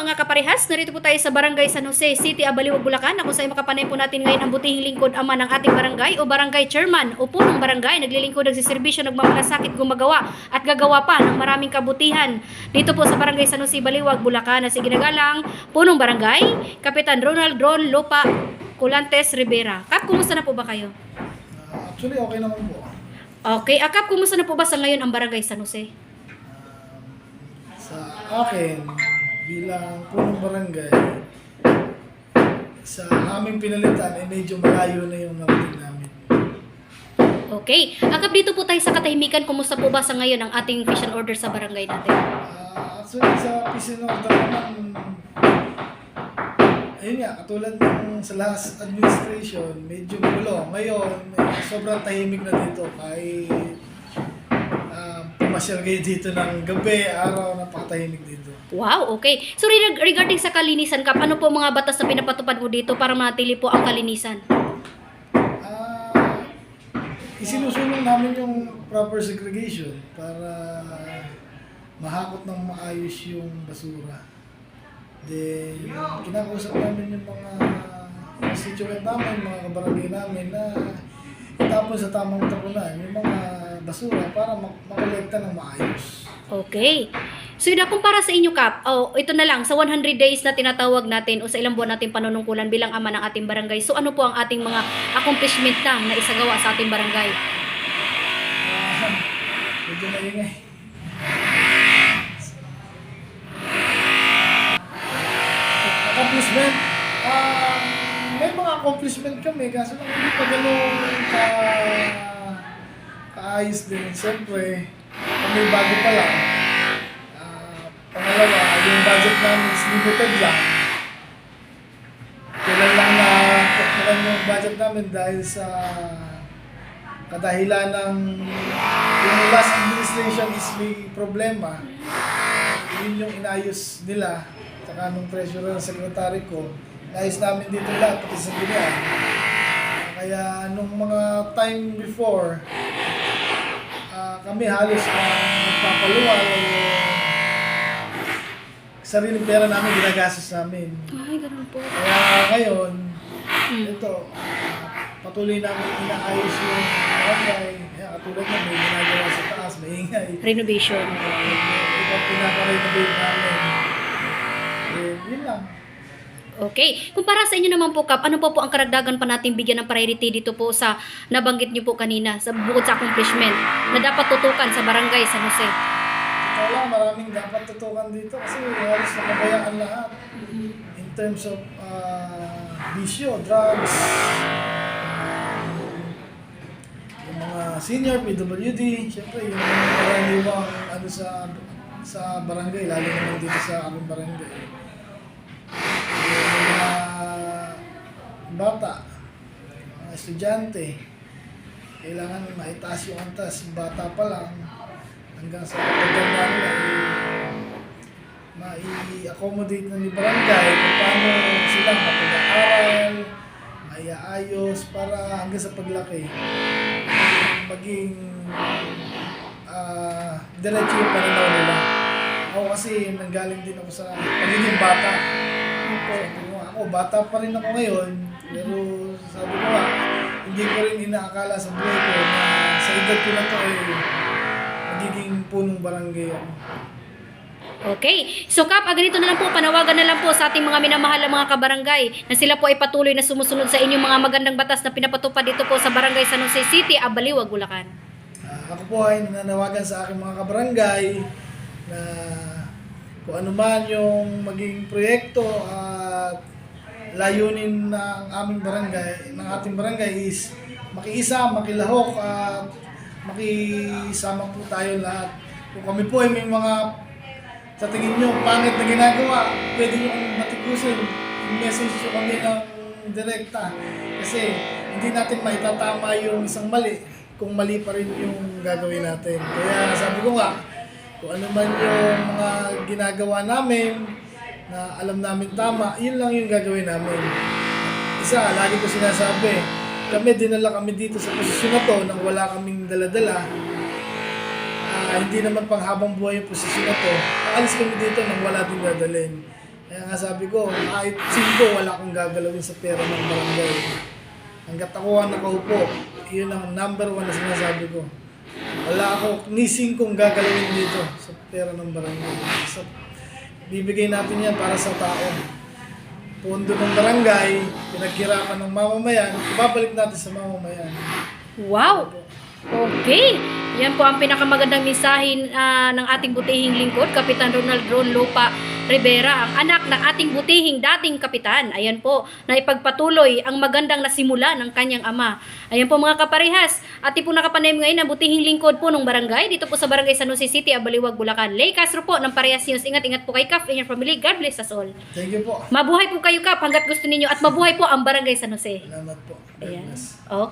mga kaparehas, narito po tayo sa Barangay San Jose City, Abaliwag, Bulacan. Ako sa makapanay po natin ngayon ang butihing lingkod ama ng ating barangay o barangay chairman o punong barangay. Naglilingkod ng serbisyo, nagmamalasakit, gumagawa at gagawa pa ng maraming kabutihan. Dito po sa Barangay San Jose, Baliwag, Bulacan na si ginagalang punong barangay, Kapitan Ronald Ron Lopa Culantes Rivera. Kap, kumusta na po ba kayo? Ah, actually, okay naman po. Okay, Akap, kumusta na po ba sa ngayon ang Barangay San Jose? Sa akin, bilang punong barangay, sa aming pinalitan, ay medyo malayo na yung narating namin. Okay. Akap, dito po tayo sa katahimikan. Kumusta po ba sa ngayon ang ating fish and order sa barangay natin? Ah, actually, sa Pisinota naman, ayun nga, katulad ng sa last administration, medyo gulo. Ngayon, eh, sobrang tahimik na dito. Kahit pumasyal kayo dito ng gabi, araw, napakatahimik dito. Wow, okay. So reg- regarding sa kalinisan, Kap, ano po mga batas na pinapatupad mo dito para manatili po ang kalinisan? Ah, isinusulong namin yung proper segregation para mahakot ng maayos yung basura. Then, kinakausap namin yung mga constituent namin, mga kabarangay namin na itapon sa tamang tapunan yung mga basura para mak- makolekta ng maayos. Okay. So yun na, kung para sa inyo, Kap, oh, ito na lang, sa 100 days na tinatawag natin o sa ilang buwan natin panunungkulan bilang ama ng ating barangay, so ano po ang ating mga accomplishment na na isagawa sa ating barangay? Ah, medyo maingay. Accomplishment? Ah, may mga accomplishment kami kaso lang hindi pa ganun ka kaayos din. Siyempre, kami bago pa lang. Ah, pangalawa, yung budget namin is limited lang. Kailan lang na pukpukan yung budget namin dahil sa kadahilan ng yung last administration is may problema. Yun yung inayos nila. Saka nung treasurer and secretary ko, inayos namin dito lahat pati sa gilian. Kaya nung mga time before, ah, kami halos ang nagpapaluwal o sariling pera namin ginagastos namin. Ay, ganun po. Kaya ngayon, Hmm. ito, ah, patuloy namin inaayos yung barangay. Kaya katulad na may ginagawa sa taas, maingay. Renovation. Ito ang pinaka-renovate namin. Eh, yun lang. Okay. Kung para sa inyo naman po, Kap, ano po po ang karagdagan pa natin bigyan ng priority dito po sa nabanggit niyo po kanina, sa bukod sa accomplishment na dapat tutukan sa barangay San Jose? Ito lang, maraming dapat tutukan dito kasi halos nakabayaan lahat. In terms of uh, bisyo, drugs, ah, yung mga senior PWD, syempre yung mga karaniwang ano sa sa barangay, lalo naman dito sa aming barangay. Bata, mga estudyante, kailangan maitaas yung antas, bata pa lang, hanggang sa pagdanda nila, eh, mai-accommodate na ni barangay kung paano sila mapag-aaral, maiaayos para hanggang sa paglaki maging ah diretso yung pananaw nila. Ako kasi nanggaling din ako sa pagiging bata. Sabi ko nga, ako bata pa rin ako ngayon, pero sabi ko nga, hindi ko rin inaakala sa buhay ko na sa edad ko na to eh, magiging punong barangay ako. Okay. So Kap, ah, ganito na lang po, panawagan na lang po sa ating mga minamahal na mga kabarangay na sila po ay patuloy na sumusunod sa inyong mga magandang batas na pinapatupad dito po sa Barangay San Jose City, Abaliwag, Bulacan. Ah, ako po ay nananawagan sa aking mga kabarangay na kung ano man yung maging proyekto at layunin ng aming barangay, ng ating barangay is makiisa, makilahok at makisama po tayo lahat. Kung kami po ay may mga sa tingin nyo pangit na ginagawa, pwede nyo matikusin. I-message nyo kami ng direkta. Kasi hindi natin maitatama yung isang mali kung mali pa rin yung gagawin natin. Kaya sabi ko nga, kung ano man yung mga ginagawa namin na alam namin tama, yun lang yung gagawin namin. Isa, lagi ko sinasabi, kami dinala kami dito sa posisyon na to nang wala kaming daladala. Ah, hindi naman pang habang buhay yung posisyon na to. Aalis kami dito nang wala din dadalhin. Kaya nga sabi ko, kahit singko, wala akong gagalawin sa pera ng barangay. Hanggat ako ang nakaupo, yun ang number one na sinasabi ko. Wala ako ni singkong gagalawin dito sa pera ng barangay. Sa, bibigay natin yan para sa tao. Pondo ng barangay, pinaghirapan ng mamamayan, ibabalik natin sa mamamayan. Wow! Okay. Yan po ang pinakamagandang mensahe ah, ng ating butihing lingkod, Kapitan Ronald Ron Lupa Rivera, ang anak ng ating butihing dating kapitan. Ayan po, na ipagpatuloy ang magandang nasimula ng kanyang ama. Ayan po mga kaparehas, ating po nakapanayam ngayon ang butihing lingkod po ng barangay, dito po sa barangay San Jose City, Abaliwag, Bulacan. Lay Castro po ng Parehas News. Ingat-ingat po kay Kap and your family. God bless us all. Thank you po. Mabuhay po kayo Kap hanggat gusto ninyo at mabuhay po ang barangay San Jose. Salamat po. Ayan. Okay.